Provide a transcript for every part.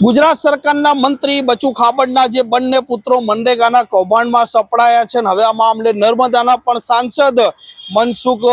ગુજરાત સરકારના મંત્રી બચુ ખાબડના જે બંને પુત્રો મનરેગાના કૌભાંડમાં સપડાયા છે ને હવે આ મામલે નર્મદાના પણ સાંસદ મનસુખ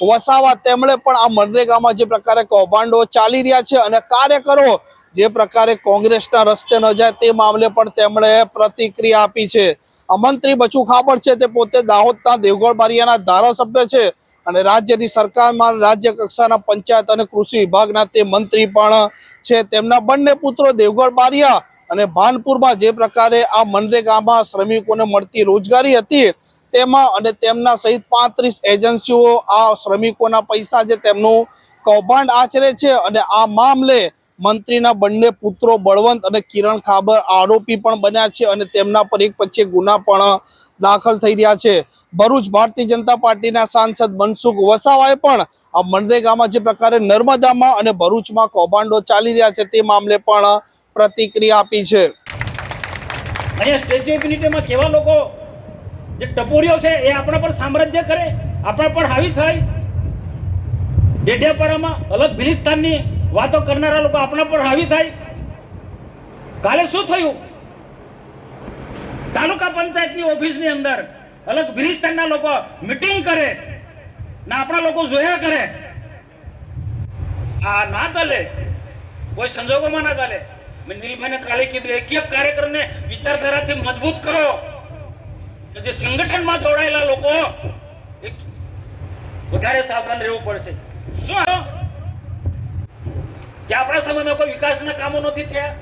વસાવા તેમણે પણ આ મનરેગામાં જે પ્રકારે કૌભાંડો ચાલી રહ્યા છે અને કાર્યકરો જે પ્રકારે કોંગ્રેસના રસ્તે ન જાય તે મામલે પણ તેમણે પ્રતિક્રિયા આપી છે. આ મંત્રી બચુ ખાબડ છે તે પોતે દાહોદના દેવગઢ બારિયાના ધારાસભ્ય છે. અને રાજ્યની સરકારમાં રાજ્ય કક્ષાના પંચાયત અને કૃષિ વિભાગના તે મંત્રી પણ છે. તેમના બંને પુત્રો દેવગઢ બારિયા અને ભાનપુરમાં જે પ્રકારે આ મનરેગામાં શ્રમિકોને મળતી રોજગારી હતી, તેમાં અને તેમના સહિત પાંત્રીસ એજન્સીઓ આ શ્રમિકોના પૈસા જે તેમનું કૌભાંડ આચરે છે અને આ મામલે મંત્રીના બંને પુત્રો બળવંત અને કિરણ ખાબર આરોપી પણ બન્યા છે અને તેમના પર એક પછી ગુના પણ દાખલ થઈ રહ્યા છે. ભરૂચ ભારતીય જનતા પાર્ટીના સાંસદ મનસુખ વસાવાએ પણ આ મનરેગામાં જે પ્રકારે નર્મદામાં અને ભરૂચમાં કૌભાંડો ચાલી રહ્યા છે તે મામલે પણ પ્રતિક્રિયા આપી છે. અહીંયા કેવા લોકો જે ટપોરીઓ છે એ આપણા પર સામ્રાજ્ય કરે, આપણા પર હાવી થાય? ડેડિયાપાડામાં અલગ ભિલિસ્તાનની વાતો કરનારા લોકો આપણા પર હાવી થાય. કાલે શું થયું? તાલુકા પંચાયતની ઓફિસની અંદર અલગ બિરિસ્તાનના લોકો મિટિંગ કરે ને આપણા લોકો જોયા કરે. આ ના ચાલે. કોઈ સંજોગોમાં ના ચાલે. મેં નીલભાઈને કાલે કીધું, એક એક કાર્યક્રમને વિચારધારાથી મજબૂત કરો. કે જે સંગઠનમાં જોડાયેલા લોકો વધારે સાવધાન રહેવું પડશે. શું? કે આપણા સમયમાં કોઈ વિકાસના કામો નથી થયા.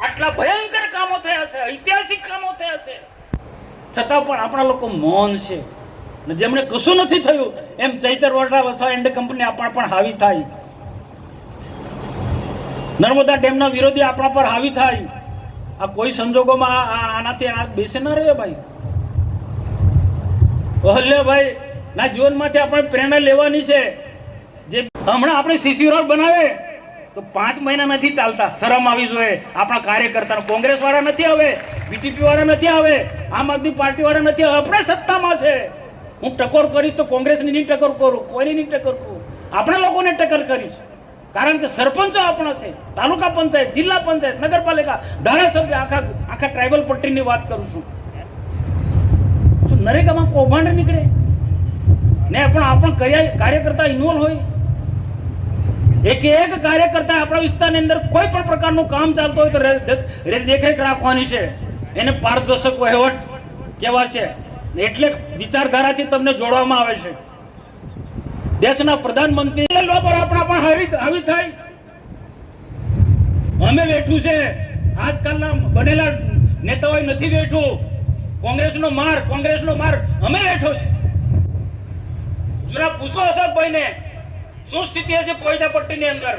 આટલા ભયંકર કામો થયા છે, ઐતિહાસિક કામો થયા છે. છતાં પણ આપણા લોકો મૌન છે. ને જેમણે કશું નથી થયું, એમ ચૈતર વડરા વસવા એન્ડ કંપની આપણા પણ હાવી થાય. નર્મદા ડેમના વિરોધી આપણા પર હાવી થાય. આ કોઈ સંજોગોમાં આનાથી આ બેસે ના રહે ભાઈ. અહલ્યાભાઈ ના જીવનમાંથી આપણે પ્રેરણા લેવાની છે. જે હમણાં આપણે સીસી રોડ બનાવે તો પાંચ મહિના નથી ચાલતા. શરમ આવી જોઈએ. આપણા કાર્યકર્તા કોંગ્રેસ વાળા નથી આવે બીટીપી વાળા નથી આવે, આમ આદમી પાર્ટી વાળા નથી આવે. આપણે સત્તામાં છે. હું ટકોર કરીશ તો કોંગ્રેસની નહીં ટકોર કરું, કોઈની નહીં ટકોર કરું. આપણા લોકોને ટક્કર કરીશ. કારણ કે સરપંચો આપણા છે, તાલુકા પંચાયત, જિલ્લા પંચાયત, નગરપાલિકા, ધારાસભ્ય, આખા આખા ટ્રાઇબલ પટ્ટીની વાત કરું છું. નરેગામાં કૌભાંડ નીકળે? ને પણ આપણ કાર્યકર્તા ઇન્વોલ્વ હોય? એક એક કાર્યકર્તા આપણા વિસ્તારની અંદર કોઈ પણ પ્રકારનું કામ ચાલતું હોય તો દેખરેખ રાખવાની છે. એને પારદર્શક વહીવટ કહેવાશે એટલે વિચારધારાથી તમને જોડવામાં આવે છે. દેશના પ્રધાનમંત્રી આપણા પણ હાવી આવી થાય અમે બેઠું છે. આજકાલના બનેલા નેતાઓએ નથી બેઠું. કોંગ્રેસનો માર કોંગ્રેસનો માર. અમે બેઠો છે. જરા પૂછો અશોકભાઈને. શું સ્થિતિ હતી પોઈજા પટ્ટીની અંદર?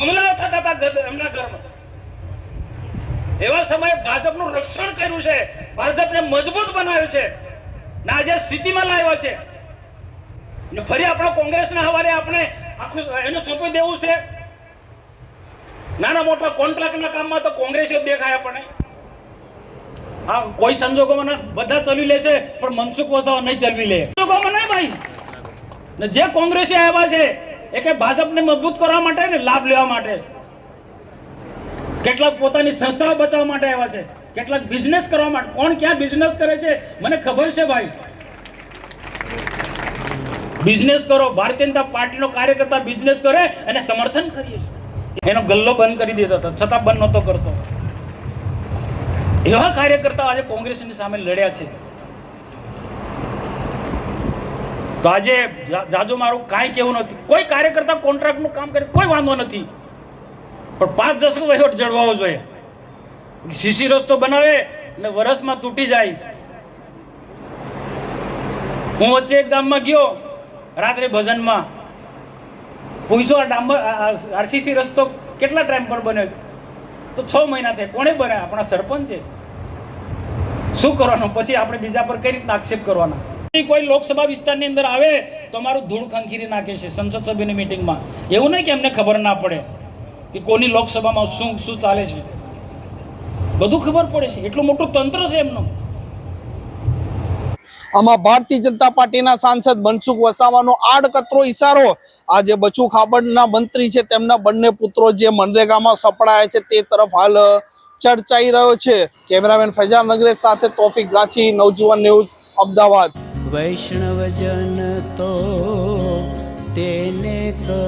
હુમલાઓ થતા હતા એમના ઘરમાં. એવા સમયે ભાજપનું રક્ષણ કર્યું છે. ભાજપને મજબૂત બનાવ્યું છે. ને આજે સ્થિતિમાં લાવ્યા છે. ને ફરી આપણો કોંગ્રેસના હવાલે આપણે આખું એને સોંપી દેવું છે. નાના મોટા કોન્ટ્રાક્ટના કામમાં તો કોંગ્રેસ જ દેખાય આપણને હા, કોઈ સંજોગોમાં બધા ચલવી લેશે પણ મનસુખ વસાવા નહીં ચલવી લે. સંજોગોમાં નહીં ભાઈ. ને જે કોંગ્રેસી આવ્યા છે, એ કે ભાજપને મજબૂત કરવા માટે ને લાભ લેવા માટે. કેટલાક પોતાની સંસ્થાઓ બચાવવા માટે આવ્યા છે, કેટલાક બિઝનેસ કરવા માટે. કોણ ક્યાં બિઝનેસ કરે છે, મને ખબર છે ભાઈ. બિઝનેસ કરો, ભારતીય જનતા પાર્ટીનો કાર્યકર્તા બિઝનેસ કરે અને સમર્થન કરીએ છીએ. એનો ગલ્લો બંધ કરી દેતો હતો, છતાં બંધ નહોતો કરતો. એવા કાર્યકર્તા આજે કોંગ્રેસની સામે લડ્યા છે. તો આજે જાજો મારું કાંઈ કેવું નથી. કોઈ કાર્યકર્તા કોન્ટ્રાક્ટનું કામ કરે, કોઈ વાંધો નથી. પણ પાંચ દશક વહીવટ જળવાવો જોઈએ. સીસી રસ્તો બનાવે ને વરસમાં તૂટી જાય. હું વચ્ચે એક ગામમાં ગયો, રાત્રે ભજનમાં. પૂછો આ ડાંબર આરસીસી રસ્તો કેટલા ટાઈમ પર બન્યો તો છ મહિના થાય. કોણે બન્યા આપણા સરપંચ. શું કરવાનું? પછી આપણે બીજા પર કઈ રીતના આક્ષેપ કરવાના? કોઈ લોકસભા વિસ્તારની અંદર આવે તો અમારું ધૂળ ખંખીરી નાખે છે સંસદ સભ્યની મિટિંગમાં એવું નહીં કે એમને ખબર ના પડે કે કોની લોકસભામાં શું શું ચાલે છે. બધું ખબર પડે છે. એટલું મોટું તંત્ર છે એમનું. આમાં ભારતીય જનતા પાર્ટીના સાંસદ મનસુખ વસાવાનો આડકતરો ઈશારો. આ જે બચુ ખાબડના મંત્રી છે. તેમના બંને પુત્રો જે મનરેગામાં સપડાયા છે તે તરફ હાલ ચર્ચાઈ રહ્યો છે. કેમેરામેન ફૈજાન નગરેશ સાથે તોફિક ગાંચી, નવજીવન ન્યૂઝ, અમદાવાદ. વૈષ્ણવજન તો તેને કહીએ